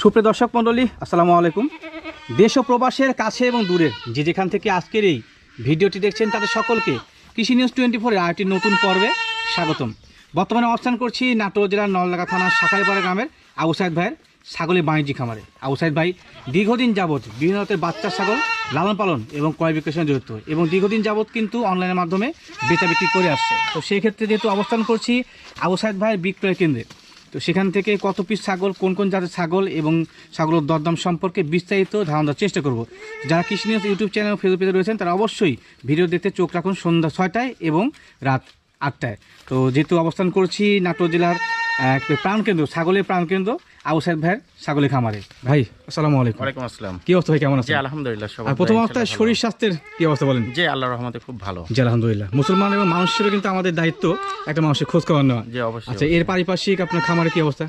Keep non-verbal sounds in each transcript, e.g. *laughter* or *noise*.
সুপ্রিয় দর্শক মণ্ডলী, আসসালামু আলাইকুম। দেশ ও প্রবাসের কাছে এবং দূরের যে যেখান থেকে আজকের এই ভিডিওটি দেখছেন তাদের সকলকে কৃষি নিউজ টোয়েন্টি ফোরের আরেকটি নতুন পর্বে স্বাগতম। বর্তমানে অবস্থান করছি নাটোর জেলার নললাগা থানার শাখাইপাড়া গ্রামের আবু সাইদ ভাইয়ের ছাগলের বাণিজ্যিক খামারে। আবু সাইদ ভাই, দীর্ঘদিন যাবৎ বিভিন্ন জাতের বাচ্চা ছাগল লালন পালন এবং ক্রয় বিক্রয়ের সঙ্গে জড়িত এবং দীর্ঘদিন যাবৎ কিন্তু অনলাইনের মাধ্যমে বেচা বিক্রি করে আসছে। তো সেই ক্ষেত্রে যেহেতু অবস্থান করছি আবু সাইদ ভাইয়ের বিক্রয় কেন্দ্রে তো সেখান থেকে কত পিস ছাগল, কোন কোন জাতের ছাগল এবং ছাগলের দরদাম সম্পর্কে বিস্তারিত ধারণা দেওয়ার চেষ্টা করব। যারা কৃষি নিউজ ইউটিউব চ্যানেল ফেসবুক পেজে রয়েছেন, তারা অবশ্যই ভিডিও দেখতে চোখ রাখুন সন্ধ্যা ছয়টায় এবং রাত আটটায়। তো যেহেতু অবস্থান করছি নাটোর জেলার প্রাণকেন্দ্র, ছাগলের প্রাণকেন্দ্র আবু সাহেব ভাইয়ের ছাগলের খামারে। ভাই আসসালামু আলাইকুম। ওয়ালাইকুম আসসালাম। কি অবস্থা ভাই কেমন আছেন? আলহামদুলিল্লাহ প্রথম অবস্থায় শরীর স্বাস্থ্যের কি অবস্থা বলেন? জি আল্লাহর রহমতে খুব ভালো। জি আলহামদুলিল্লাহ। মুসলমান এবং কিন্তু আমাদের দায়িত্ব একটা মানুষের খোঁজ খবর নেওয়া। জি অবশ্যই আচ্ছা এর পারিপার্শ্বিক আপনার খামারে কি অবস্থা?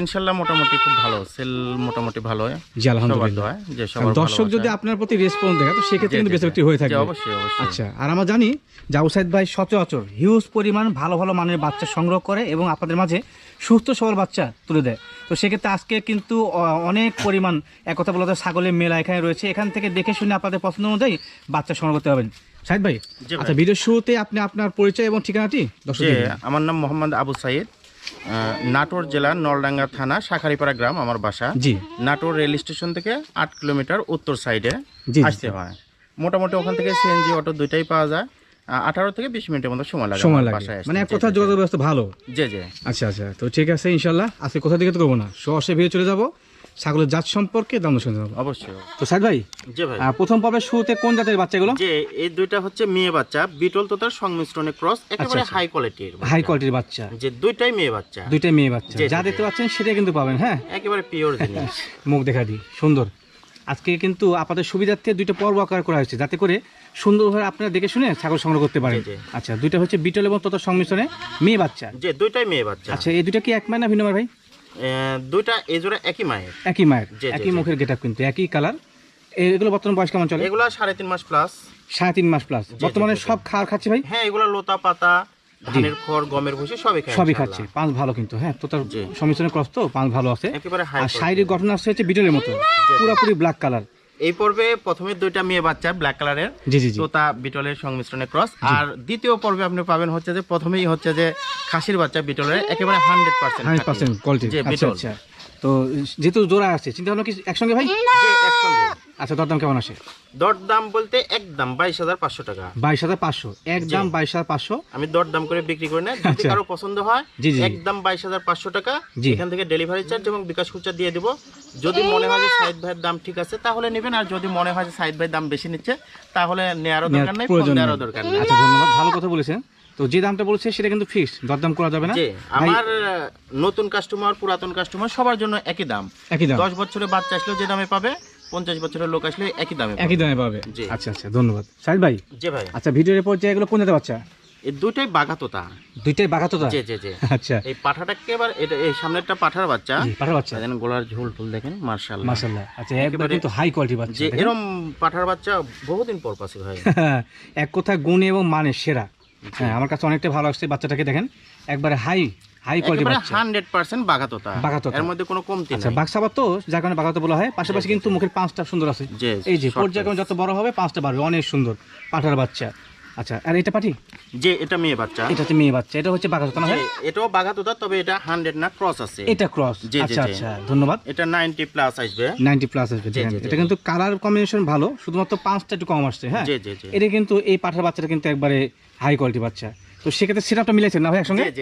ইনশাল্লাহ মোটামুটি খুব ভালো। সেল মোটামুটি ভালো। জি আলহামদুলিল্লাহ। যে দর্শক যদি আপনার প্রতি রেসপন্স দেয় তো সেক্ষেত্রে কিন্তু বেশি হয়ে থাকে অবশ্যই অবশ্যই। আচ্ছা আর আমরা জানি যে আউসাইদ ভাই সচরাচর হিউজ পরিমাণ ভালো ভালো মানের বাচ্চা সংগ্রহ করে এবং আপনাদের মাঝে সুস্থ সবল বাচ্চা তুলে দেয়। তো সেক্ষেত্রে আজকে কিন্তু অনেক পরিমাণ এক কথা বলা যায় ছাগলের মেলা এখানে রয়েছে। এখান থেকে দেখে শুনে আপনাদের পছন্দ অনুযায়ী বাচ্চা সংগ্রহ করতে পারবেন। সাহেদ ভাই আচ্ছা ভিডিওর শুরুতে আপনি আপনার পরিচয় এবং ঠিকানাটি আমার নাম মোহাম্মদ আবু সাইদ। নাটোর জেলার নলডাঙ্গা থানা শাখারিপাড়া গ্রাম আমার বাসা। জি। নাটোর রেল স্টেশন থেকে আট কিলোমিটার উত্তর সাইডে আসতে হয়। মোটামুটি ওখান থেকে সিএনজি অটো দুইটাই পাওয়া যায়। আঠারো থেকে বিশ মিনিটের মতো সময় লাগে সময় লাগে। মানে এক কথা যোগাযোগ ব্যবস্থা ভালো? জি জি। আচ্ছা আচ্ছা। তো ঠিক আছে ইনশাল্লাহ। আজকে কোথা থেকে তো করব না? সরাসরি ভিডিও চলে যাব। ছাগলের জাত সম্পর্কে দাম শুনে যাব। অবশ্যই। তো সাহেদ ভাই জি ভাই। প্রথম পর্বের শুরুতে কোন জাতের বাচ্চাগুলো? যে এই দুইটা হচ্ছে মেয়ে বাচ্চা বিটল তো তার সংমিশ্রণে ক্রস একেবারে আচ্ছা। হাই কোয়ালিটির হাই কোয়ালিটির বাচ্চা। যে দুইটাই মেয়ে বাচ্চা। দুইটাই মেয়ে বাচ্চা। যা দেখতে পাচ্ছেন সেটাই কিন্তু পাবেন হ্যাঁ? একেবারে পিওর জিনিস। *laughs* মুখ দেখা দিই সুন্দর। আজকে কিন্তু আপনাদের সুবিধার্থে দুইটা পর্ব আকার করা হয়েছে। যাতে করে সুন্দরভাবে আপনারা দেখে শুনে ছাগল সংগ্রহ করতে পারেন। আচ্ছা দুইটা হচ্ছে বিটল এবং তত সংমিশ্রণে মেয়ে বাচ্চা। যে দুইটাই মেয়ে বাচ্চা। আচ্ছা এই দুইটা কি এক মায় না ভিন্ন ভাই? দুইটা এই জোড়া একই মায়ের। একই মায়ের একই। মুখের গেটআপ কিন্তু একই কালার। এগুলো বর্তমান বয়স কেমন চলে? এগুলা সাড়ে তিন মাস প্লাস সাড়ে তিন মাস প্লাস বর্তমানে। সব খাওয়ার খাচ্ছে ভাই? হ্যাঁ এগুলো লতা পাতা ধানের খড় গমের ভুসি সবই খায় সবই খাচ্ছে পাঁচ ভালো কিন্তু হ্যাঁ তো তার জি। ক্রস তো পাঁচ ভালো আছে। আর শারীরিক গঠন আসছে হচ্ছে বিটলের মতো পুরোপুরি ব্ল্যাক কালার এই পর্বে প্রথমে দুইটা মেয়ে বাচ্চা ব্ল্যাক কালারের জি জি জি। তোতা বিটলের সংমিশ্রণে ক্রস আর দ্বিতীয় পর্বে আপনি পাবেন হচ্ছে যে প্রথমেই হচ্ছে যে খাসির বাচ্চা বিটলের একেবারে hundred percent hundred percent quality জি, আচ্ছা বিটল। তো যেহেতু জোড়া আছে চিন্তা ভাবনা কি একসঙ্গে ভাই? আচ্ছা দরদাম কেমন আসে? দর দাম বলতে একদম বাইশ হাজার পাঁচশো টাকা। বাইশ হাজার পাঁচশো একদম বাইশ হাজার পাঁচশো। আমি দর দাম করে বিক্রি করি না যদি আচ্ছা। কারও পছন্দ হয়। একদম বাইশ হাজার পাঁচশো টাকা এখান থেকে ডেলিভারি চার্জ এবং বিকাশ খুচরা দিয়ে দিব। যদি মনে হয় যে সাইদ ভাইয়ের দাম ঠিক আছে তাহলে নেবেন আর যদি মনে হয় যে সাইদ ভাইয়ের দাম বেশি নিচ্ছে তাহলে নেওয়ারও নেওয়ার দরকার নেই। দেওয়ারও দরকার নেই। আচ্ছা ধন্যবাদ ভালো কথা বলেছেন। তো যে দামটা বলছে সেটা কিন্তু ফিক্স দরদাম করা যাবে না। আমার নতুন কাস্টমার পুরাতন কাস্টমার সবার জন্য একই দাম। একই দাম। দশ বছরের বাচ্চা আসলেও যে দামে পাবে পঞ্চাশ বছরের লোক আসলে একই দামে একই দামে পাবে। আচ্ছা আচ্ছা ধন্যবাদ। সাহিদ ভাই? জি ভাই। আচ্ছা ভিডিওর এরপর যে এগুলো কোন জাতের বাচ্চা? এই দুইটাই বাঘাতোতা দুইটাই বাঘাতোতা জি জি জি। আচ্ছা। এই পাঠাটাকে এবার এটা এই সামনেরটা পাঠার বাচ্চা। পাঠার বাচ্চা। দেখেন গোলার ঝোল টোল দেখেন মার্শাল্লাহ। মাশাল্লাহ আচ্ছা একবার কিন্তু হাই কোয়ালিটি বাচ্চা? এরম পাঠার বাচ্চা বহুদিন পর পাশে ভাই। *laughs* এক কথা গুণে এবং মানে সেরা। হ্যাঁ আমার কাছে অনেকটা ভালো আসছে। বাচ্চাটাকে দেখেন একবারে হাই হাই কোয়ালিটি বাচ্চা। 100% বাগাতোতা বাগাতোতা এর মধ্যে কোনো কমতি আচ্ছা বাগসাবা তো যার কারণে বাগাতোতা বলা হয়। পাশাপাশি কিন্তু মুখের পাঁচটা সুন্দর আছে। এই যে পর্যায়ক্রমে যত বড় হবে পাঁচটা বাড়বে। অনেক সুন্দর। পাঠার বাচ্চা। আচ্ছা আর এটা যে এটা মেয়ে বাচ্চা। এটা হচ্ছে মেয়ে বাচ্চা এটা হচ্ছে এটাও তবে এটা হান্ড্রেড না ক্রস আছে। এটা ক্রস আচ্ছা আচ্ছা ধন্যবাদ। এটা নাইনটি প্লাস আসবে। নাইনটি প্লাস আসবে। এটা কিন্তু কালার কম্বিনেশন ভালো শুধুমাত্র পাঁচটা একটু কম আসছে হ্যাঁ? এটা কিন্তু এই পাঠার বাচ্চাটা কিন্তু একবারে হাই কোয়ালিটি বাচ্চা। তো সেক্ষেত্রে মিলাইছেন না ভাই একসঙ্গে?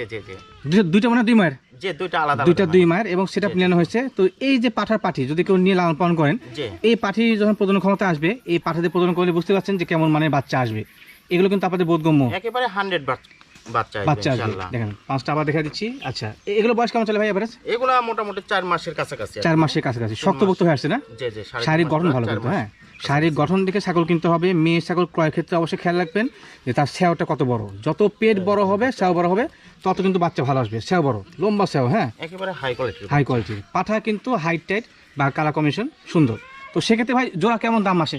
দুইটা- মানে দুই মায়ের? যে দুইটা আলাদা দুইটা দুই মায়ের এবং সেটা। মিলানো হয়েছে। তো এই যে পাঠার পাঠি যদি কেউ নিয়ে লালন পালন করেন এই পাঠি যখন প্রজনন ক্ষমতা আসবে এই পাঠাদের প্রজনন করলে বুঝতে পারছেন যে কেমন মানে বাচ্চা আসবে। এগুলো কিন্তু আপনাদের বোধগম্য। একেবারে হান্ড্রেড বাচ্চা বাচ্চা দেখেন পাঁচটা আবার দেখা দিচ্ছি। আচ্ছা এগুলো বয়স কেমন চলে ভাই এভারেজ এগুলা মোটামুটি চার মাসের কাছাকাছি চার মাসের কাছাকাছি। শক্তপোক্ত হয়ে আসছে না? শারীরিক গঠন ভালো চার হ্যাঁ। শারীরিক গঠন দেখে ছাগল কিনতে হবে। মেয়ে ছাগল ক্রয়ের ক্ষেত্রে অবশ্যই খেয়াল রাখবেন যে তার স্যাওটা কত বড়। যত পেট বড় হবে স্যাও বড় হবে তত কিন্তু বাচ্চা ভালো আসবে। স্যাও বড় লম্বা স্যাও হ্যাঁ? একেবারে হাই কোয়ালিটির হাই কোয়ালিটির পাঠা কিন্তু হাইট টাইট বা কালার কমিশন সুন্দর। তো সেক্ষেত্রে ভাই জোড়া কেমন দাম আসে?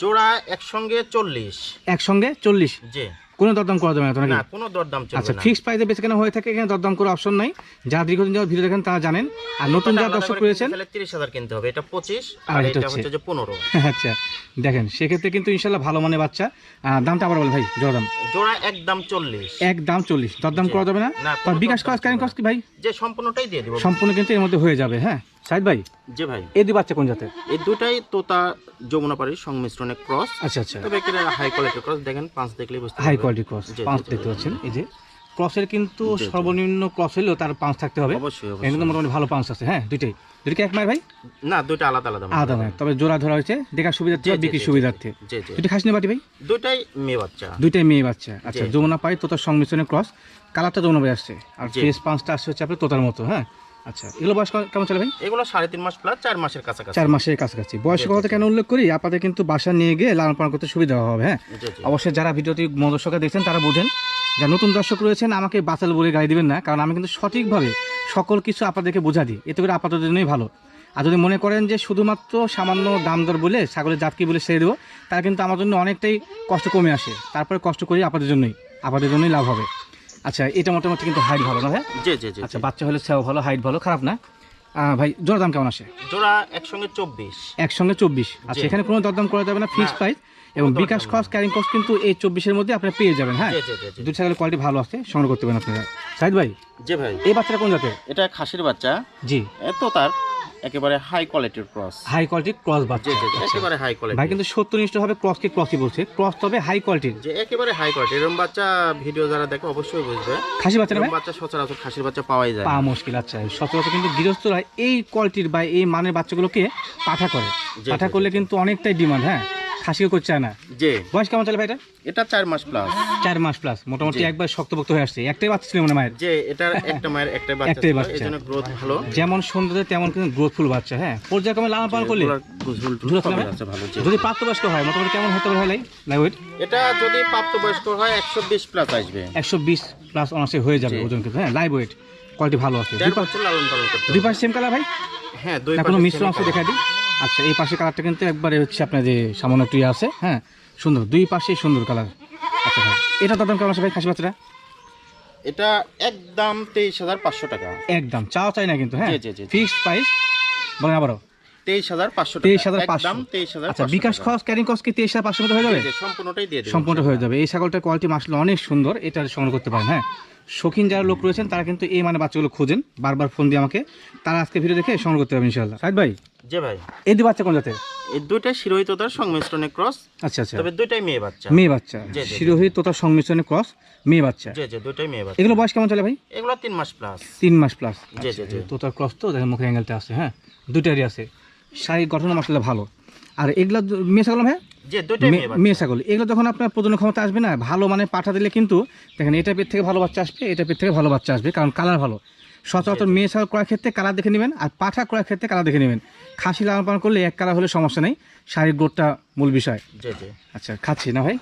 জোড়া একসঙ্গে চল্লিশ। একসঙ্গে চল্লিশ? জি। কোনো দরদাম করা যাবে না কোনো দরদাম আচ্ছা ফিক্সড প্রাইসে বেশি কেন হয়ে থাকে এখানে দরদাম করার অপশন নাই। যারা দীর্ঘদিন যারা ভিডিও দেখেন তারা জানেন। আর নতুন যারা দর্শক রয়েছেন তিরিশ হাজার কিনতে হবে এটা পঁচিশ আর আর এটা এটা হচ্ছে- যে পনেরো। *laughs* আচ্ছা দেখেন সেক্ষেত্রে কিন্তু ইনশাল্লাহ ভালো মানে বাচ্চা। দামটা আবার বল ভাই জোড়া জোড়া একদম চল্লিশ। এক দাম চল্লিশ। দরদাম করা যাবে না? বিকাশ কস ক্যারিং কস কি ভাই? যে সম্পূর্ণটাই দিয়ে দিব। সম্পূর্ণ কিন্তু এর মধ্যে হয়ে যাবে হ্যাঁ। সাইদ ভাই? যে ভাই। এই দুই বাচ্চা কোন জাতের? এই দুটাই তোতা যমুনা পাড়ির সংমিশ্রণে ক্রস আচ্ছা আচ্ছা। তবে এখানে হাই কোয়ালিটির ক্রস দেখেন পাঁচ দেখলেই বুঝতে হাই। কোয়ালিটি ক্রস জি, জি, পাঁচ দেখতে পাচ্ছেন। এই যে ক্রসের কিন্তু জি, জি। সর্বনিম্ন ক্রস হলেও তার পাঁচ থাকতে হবে। কিন্তু মোটামুটি ভালো পাঁচ আছে। হ্যাঁ দুইটাই। দুইটা এক মায়ের ভাই? না দুইটা আলাদা আলাদা আলাদা। তবে জোড়া ধরা হয়েছে। দেখার সুবিধার্থে জি, বিক্রির সুবিধার্থে। জি জি। দুটি খাসনি বাটি ভাই? দুইটাই মেয়ে বাচ্চা। দুইটাই মেয়ে বাচ্চা। আচ্ছা জি। যমুনা পাই তোতার সংমিশ্রণে ক্রস কালারটা যমুনা ভাই আসছে। আর ফেস পাঁচটা আসছে হচ্ছে আপনার তোতার মতো হ্যাঁ? আচ্ছা এগুলো বয়স কেমন চলে ভাই? এগুলো সাড়ে তিন মাস প্লাস চার মাসের কাছাকাছি। চার মাসের কাছাকাছি। বয়সের কথা কেন উল্লেখ করি? আপনাদের কিন্তু বাসা নিয়ে গিয়ে লালন পালন করতে সুবিধা হবে হ্যাঁ? অবশ্যই যারা ভিডিওটি দর্শকরা দেখছেন তারা বোঝেন যারা নতুন দর্শক রয়েছেন আমাকে বাঁচাল বলে গাড়ি দিবেন না কারণ আমি কিন্তু সঠিকভাবে সকল কিছু আপনাদেরকে বোঝা দিই। এতে করে আপাতত জন্যই ভালো। আর যদি মনে করেন যে শুধুমাত্র সামান্য দাম দর বলে ছাগলের জাত কি বলে ছেড়ে দেবো তার কিন্তু আমার জন্য অনেকটাই কষ্ট কমে আসে। তারপরে কষ্ট করি আপনাদের জন্যই। আপনাদের জন্যই লাভ হবে। আচ্ছা এটা মোটামুটি কিন্তু হাইট ভালো না হ্যাঁ জি জি জি আচ্ছা বাচ্চা হলে সেও ভালো হাইট ভালো খারাপ না? ভাই জোড়া দাম কেমন আসে? জোড়া একসঙ্গে চব্বিশ। একসঙ্গে চব্বিশ। আচ্ছা। এখানে কোনো দরদাম করা যাবে না ফিক্স প্রাইস এবং বিকাশ খরচ ক্যারিং কস্ট কিন্তু এই চব্বিশের মধ্যে আপনারা পেয়ে যাবেন হ্যাঁ? দুধ ছাগলের কোয়ালিটি ভালো আছে সংগ্রহ করতে পারেন আপনারা। সাইদ ভাই জি ভাই। এই বাচ্চাটা কোন জাতের? এটা খাসির বাচ্চা। জি। এত তার একেবারে হাই কোয়ালিটির ক্রস হাই কোয়ালিটির ক্রস বাচ্চা। আচ্ছা। একেবারে হাই কোয়ালিটি ভাই কিন্তু সত্যনিষ্ঠ ভাবে ক্রসকে ক্রসই বলছে। ক্রস তবে হাই কোয়ালিটির যে একেবারে হাই কোয়ালিটি এরকম বাচ্চা ভিডিও যারা দেখে অবশ্যই বুঝবে। খাসি বাচ্চা না বাচ্চা সচরাচর খাসির বাচ্চা পাওয়াই যায় পা। মুশকিল আচ্ছা। সচরাচর কিন্তু গৃহস্থরা এই কোয়ালিটির বা এই মানের বাচ্চাগুলোকে পাঠা করে। পাঠা করলে কিন্তু অনেকটাই ডিমান্ড হ্যাঁ? খাসিও করছে না। যে বয়স কেমন চলে ভাই এটা? এটা চার মাস প্লাস চার মাস প্লাস মোটামুটি। একবার শক্তপোক্ত হয়ে আসছে। একটাই বাচ্চা ছিল মানে মায়ের। যে এটার একটা মায়ের একটা বাচ্চা একটাই বাচ্চা। এই জন্য গ্রোথ ভালো। যেমন সুন্দর তেমন কিন্তু গ্রোথফুল বাচ্চা হ্যাঁ? পর্যায়ক্রমে লালন পালন করলে। যদি প্রাপ্তবয়স্ক হয় মোটামুটি কেমন হতে পারে লাই লাইওয়েট এটা যদি প্রাপ্তবয়স্ক হয় একশো বিশ প্লাস আসবে। একশো বিশ প্লাস অনার্সে হয়ে যাবে। ওজন কিন্তু হ্যাঁ? লাইভ ওয়েট কোয়ালিটি ভালো আছে। দেড় বছর লালন পালন করতে দুই। পাশে সেম কালার ভাই? হ্যাঁ দুই কোনো মিশ্র অংশ। দেখা দিই। আচ্ছা এই পাশে কালারটা কিন্তু একবারে হচ্ছে আপনার যে সামান্য একটু ইয়ে আছে হ্যাঁ সুন্দর দুই পাশেই সুন্দর কালার আচ্ছা ভাই এটা দাম কেমন আছে ভাই খাসি বাচ্চাটা? এটা একদম তেইশ হাজার পাঁচশো টাকা। একদম চাও চাই না কিন্তু হ্যাঁ। ফিক্সড প্রাইস বলেন আবারও। তেইশ হাজার পাঁচশো তেইশ হাজার পাঁচশো। তেইশ হাজার আচ্ছা বিকাশ খরচ ক্যারিং কস্ট কি তেইশ হাজার পাঁচশো মতো হয়ে যাবে? সম্পূর্ণটাই দিয়ে সম্পূর্ণ হয়ে যাবে। এই ছাগলটার কোয়ালিটি মাসলে অনেক সুন্দর এটা সংগ্রহ করতে পারেন হ্যাঁ? শৌখিন যারা লোক রয়েছেন তারা কিন্তু এই মানে বাচ্চাগুলো খোঁজেন বারবার ফোন দিয়ে আমাকে তারা আজকে ভিডিও দেখে সংগ্রহ করতে পারবেন ইনশাল্লাহ সাইদ ভাই? যে ভাই। এই দুই বাচ্চা কোন জাতের? এই দুইটাই শিরোহিত তার সংমিশ্রণে ক্রস। আচ্ছা আচ্ছা। তবে দুইটাই মেয়ে বাচ্চা। মেয়ে বাচ্চা। জি, জি, জি। শিরোহী তোতা সংমিশ্রণে ক্রস মেয়ে বাচ্চা। যে যে দুইটাই মেয়ে বাচ্চা। এগুলো বয়স কেমন চলে ভাই? এগুলো তিন মাস প্লাস তিন মাস প্লাস জি, জি, জি। তোতার ক্রস তো দেখেন মুখের অ্যাঙ্গেলটা আছে হ্যাঁ? দুইটারই আছে। শারীরিক গঠন মাসলে ভালো। আর এগুলো মেয়ে ছাগল হ্যাঁ মেয়ে ছাগল। এগুলো যখন আপনার প্রজনন ক্ষমতা আসবে না ভালো মানে পাঠা দিলে কিন্তু দেখেন এটা পেট থেকে ভালো বাচ্চা আসবে এটা পেট থেকে ভালো বাচ্চা আসবে কারণ কালার ভালো। সচরাচর মেয়ে ছাগল ক্রয়ের ক্ষেত্রে কালার দেখে নেবেন আর পাঠা ক্রয়ের ক্ষেত্রে কালার দেখে নেবেন। খাসি লালন পালন করলে এক কালার হলে সমস্যা নেই। শারীরিক গ্রোথটা মূল বিষয়। আচ্ছা খাচ্ছি না ভাই?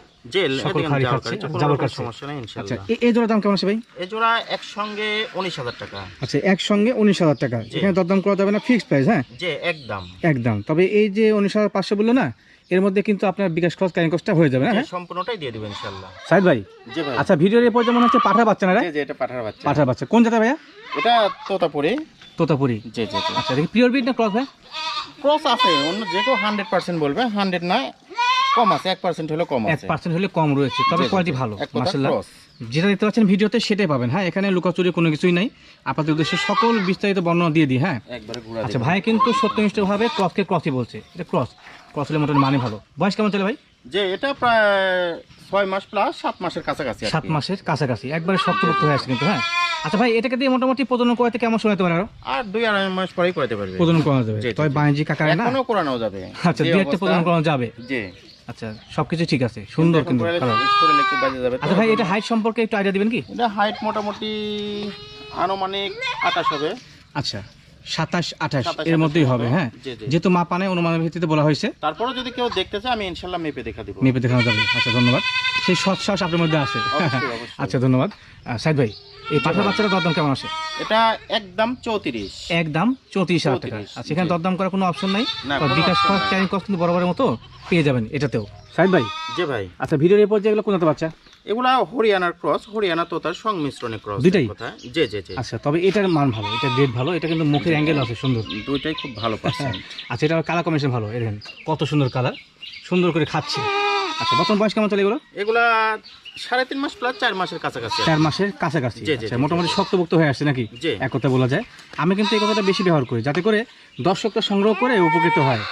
আচ্ছা এই জোড়া দাম কেমন আছে ভাই? এই জোড়া একসঙ্গে উনিশ হাজার টাকা। আচ্ছা একসঙ্গে উনিশ হাজার টাকা। এখানে দরদাম করা যাবে না ফিক্সড প্রাইস হ্যাঁ? একদম। একদম। তবে এই যে উনিশ হাজার পাঁচশো বলল না এর মধ্যে কিন্তু আপনার বিকাশ খরচ ক্যারিং কস্টটা হয়ে যাবে হ্যাঁ সম্পূর্ণটাই দিয়ে দেবো ইনশাআল্লাহ। সাইদ ভাই যে ভাই। আচ্ছা ভিডিওর এরপর যেমন হচ্ছে পাঠা বাচ্চা না যে এটা পাঠার বাচ্চা। পাঠার বাচ্চা। কোন জায়গা ভাইয়া? এটা তোতাপুরি। তোতাপুরি। যে যে আচ্ছা দেখি পিওর বিট না ক্রস ভাই? ক্রস আছে অন্য যে কেউ হান্ড্রেড পার্সেন্ট বলবে হান্ড্রেড নয় কম আছে এক পার্সেন্ট হলে কম এক আছে পার্সেন্ট হলে কম রয়েছে তবে জি, জি, কোয়ালিটি ভালো মার্শাল্লাহ যেটা দেখতে পাচ্ছেন ভিডিওতে সেটাই পাবেন হ্যাঁ? এখানে লুকাচুরি কোনো কিছুই নাই। আপনাদের উদ্দেশ্যে সকল বিস্তারিত বর্ণনা দিয়ে দিই হ্যাঁ? একবারে ঘুরা আচ্ছা ভাই কিন্তু সত্যনিষ্ঠভাবে ক্রসকে ক্রসই বলছে এটা ক্রস ক্রস হলে মোটামুটি মানে ভালো। বয়স কেমন চলে ভাই? যে এটা প্রায় ছয় মাস প্লাস সাত মাসের কাছাকাছি সাত মাসের কাছাকাছি। একবারে শক্তপোক্ত হয়ে আসছে কিন্তু হ্যাঁ? আচ্ছা ভাই এটাকে দিয়ে মোটামুটি প্রজনন করাতে কেমন সময় হতে পারে আরও? আর দুই আড়াই মাস পরেই করাতে পারবে। প্রজনন করা যাবে। তবে বাণিজ্যিক আকারে না? এখনও করানো যাবে। আচ্ছা যে দু একটা প্রজনন করানো যাবে? জি। আচ্ছা সবকিছু ঠিক আছে। সুন্দর কিন্তু। আচ্ছা ভাই এটা হাইট সম্পর্কে একটু আইডিয়া দিবেন কি? এটা হাইট মোটামুটি আনুমানিক আঠাশ হবে। আচ্ছা। সাতাশ আঠাশ এর মধ্যেই হবে হ্যাঁ। যেহেতু অনুমানের ভিত্তিতে বলা হয়েছে। তারপরে যদি কেউ দেখতে চায় আমি ইনশাল্লাহ মেপে দেখা দিব। মেপে দেখানো যাবে। আচ্ছা ধন্যবাদ। সেই সৎ সাহস আপনার মধ্যে আছে। অবশ্যই, অবশ্যই। আচ্ছা ধন্যবাদ। সাইদ ভাই এই পাঠার বাচ্চাটা দরদাম কেমন আছে? এটা একদম চৌত্রিশ। একদম চৌত্রিশ হাজার টাকা। 34 আচ্ছা এখানে দরদাম করার কোনো অপশন নাই? বিকাশ খরচ ক্যারিং কস্ট কিন্তু বরাবরের মতো পেয়ে যাবেন এটাতেও। সাইদ ভাই? যে ভাই। আচ্ছা ভিডিওর এরপর যেগুলো কোন বাচ্চা? এগুলা হরিয়ানার ক্রস হরিয়ানা তো তার সংমিশ্রণে ক্রস দুইটাই? কথা। জি জি জি। আচ্ছা তবে এটার মান ভালো এটা রেট ভালো এটা কিন্তু মুখের অ্যাঙ্গেল আছে সুন্দর। দুইটাই খুব ভালো পার্সেন্ট *laughs* আচ্ছা এটা কালার কম্বিনেশন ভালো দেখেন কত সুন্দর কালার সুন্দর করে খাচ্ছে। আচ্ছা বর্তমান বয়স কেমন চলে এগুলো? এগুলা সাড়ে তিন মাস প্লাস চার মাসের কাছাকাছি চার মাসের কাছাকাছি। আচ্ছা, মোটামুটি শক্তভুক্ত হয়ে আসছে নাকি। এক কথা বলা যায়। আমি কিন্তু এই কথাটা বেশি ব্যবহার করি যাতে করে দর্শকটা সংগ্রহ করে উপকৃত হয়।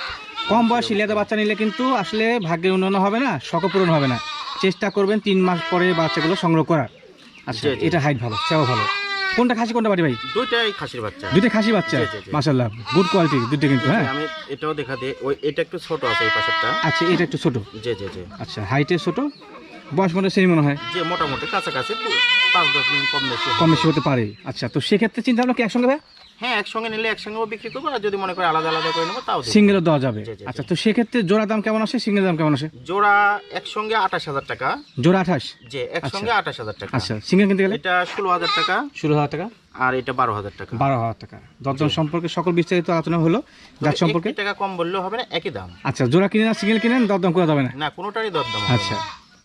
কম বয়সী লেদা বাচ্চা নিলে কিন্তু আসলে ভাগ্যের উন্নয়ন হবে না শখ পূরণ হবে না। চেষ্টা করবেন তিন মাস পরে বাচ্চাগুলো সংগ্রহ করার। আচ্ছা জি, জি। এটা হাইট ভালো সেও ভালো। কোনটা খাসি কোনটা বাড়ি ভাই? দুইটাই খাসির বাচ্চা। দুইটা খাসি বাচ্চা? জি, জি, জি। মাশাল্লাহ গুড কোয়ালিটি দুইটা কিন্তু হ্যাঁ? আমি এটাও দেখা দে ওই এটা একটু ছোট আছে এই পাশেরটা। আচ্ছা এটা একটু ছোট? জি জি জি। আচ্ছা হাইটে ছোট? বয়স মনে সেই মনে হয়। যে মোটামুটি কাছাকাছি পাঁচ দশ মিনিট কম বেশি কম বেশি হতে পারে। আচ্ছা তো সেক্ষেত্রে চিন্তা ভাবনা কি একসঙ্গে ভাই হ্যাঁ একসঙ্গে নিলে একসঙ্গেও বিক্রি করব আর যদি মনে করে আলাদা আলাদা করে নেব তাও। সিঙ্গেলও দেওয়া যাবে। আচ্ছা তো সেক্ষেত্রে জোড়া দাম কেমন আসে? সিঙ্গেল দাম কেমন আসে? জোড়া একসঙ্গে আঠাশ হাজার টাকা। জোড়া আঠাশ? যে একসঙ্গে আঠাশ হাজার টাকা। আচ্ছা সিঙ্গেল কিনতে গেলে? এটা ষোলো হাজার টাকা। ষোলো হাজার টাকা? আর এটা বারো হাজার টাকা। বারো হাজার টাকা। দরদাম সম্পর্কে সকল বিস্তারিত আলোচনা হলো যার সম্পর্কে। টাকা কম বললেও হবে না একই দাম। আচ্ছা জোড়া কিনে না সিঙ্গেল কিনেন দরদাম করা যাবে না? না কোনোটারই দরদাম আচ্ছা।